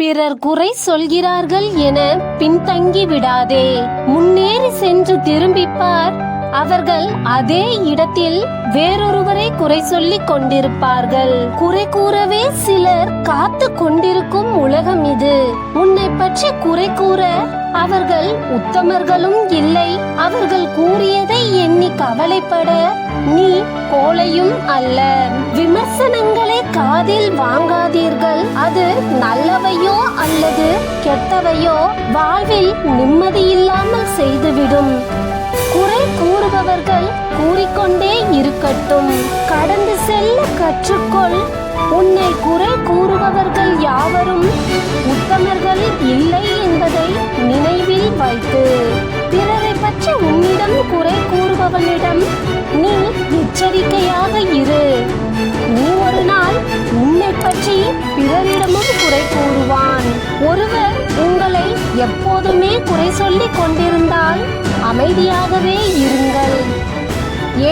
பிறர் குறை சொல்கிறார்கள் என பின்தங்கி விடாதே. முன்னேறி சென்று திரும்பிப்பார். அவர்கள் அதே இடத்தில் வேறொருவரை குறை சொல்லிக் கொண்டிருப்பார்கள். குறை கூறவே சிலர் காத்து கொண்டிருக்கும் உலகம் இது. உன்னை பற்றி குறை கூற அவர்கள் உத்தமர்களும் இல்லை. அவர்கள் கூறியதை எண்ணி கவலைப்பட நீ கோலையும் அல்ல. விமர்ச காதில் வாங்காதீர்கள். அது நல்லவையோ அல்லது கெட்டவையோ வாழ்வில் நிம்மதியில்லாமல் செய்துவிடும். குறை கூறுபவர்கள் கூறிக்கொண்டே இருக்கட்டும். கடந்து செல்ல கற்றுக்கொள். உன்னை குறை கூறுபவர்கள் யாவரும் உத்தமர்கள் இல்லை என்பதை நினைவில் வைத்து. பிறரை பற்றி உன்னிடம் குறை கூறுபவனிடம் நீ எச்சரிக்கையாக இரு. எப்போதுமே குறை சொல்லிக் கொண்டிருந்தால் அமைதியாகவே இருங்கள்.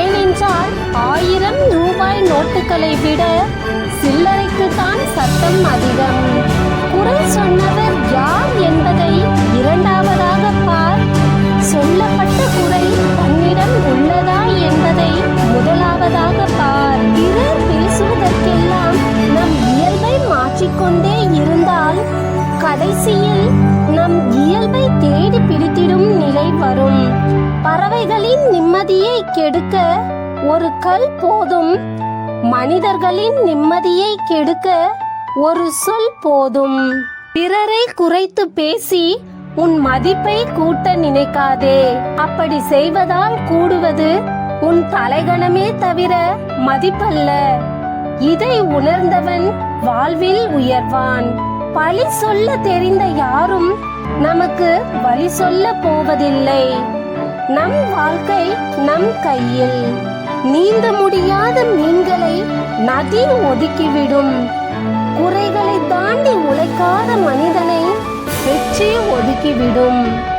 ஏனென்றால் ஆயிரம் ரூபாய் நோட்டுகளை விட சில்லறைக்கு தான் சத்தம் அதிகம். குறை சொன்னவர் யார் என்பதை இரண்டாவதாக பார். சொல்லப்பட்ட குறை தன்னிடம் உள்ளதா என்பதை முதலாவதாக பார். பிறர் பேசுவதற்கெல்லாம் நம் இயல்பை மாற்றிக்கொண்டே இருந்தால் கடைசியில் நிம்மதியை கெடுக்க ஒரு கல் போதும். மனிதர்களின் நிம்மதியை கெடுக்க ஒரு சொல் போதும். பிறரை குறைத்து பேசி உன் மதிப்பை கூட்ட நினைக்காதே. அப்படி செய்வதால் கூடுவது உன் தலைகணமே தவிர மதிப்பல்ல. இதை உணர்ந்தவன் வாழ்வில் உயர்வான். பழி சொல்ல தெரிந்த யாரும் நமக்கு வழி சொல்ல போவதில்லை. நம் வாழ்க்கை நம் கையில். நீந்த முடியாத மீன்களை நதி ஒதுக்கிவிடும். குறைகளை தாண்டி உழைக்காத மனிதனை வெற்றி ஒதுக்கிவிடும்.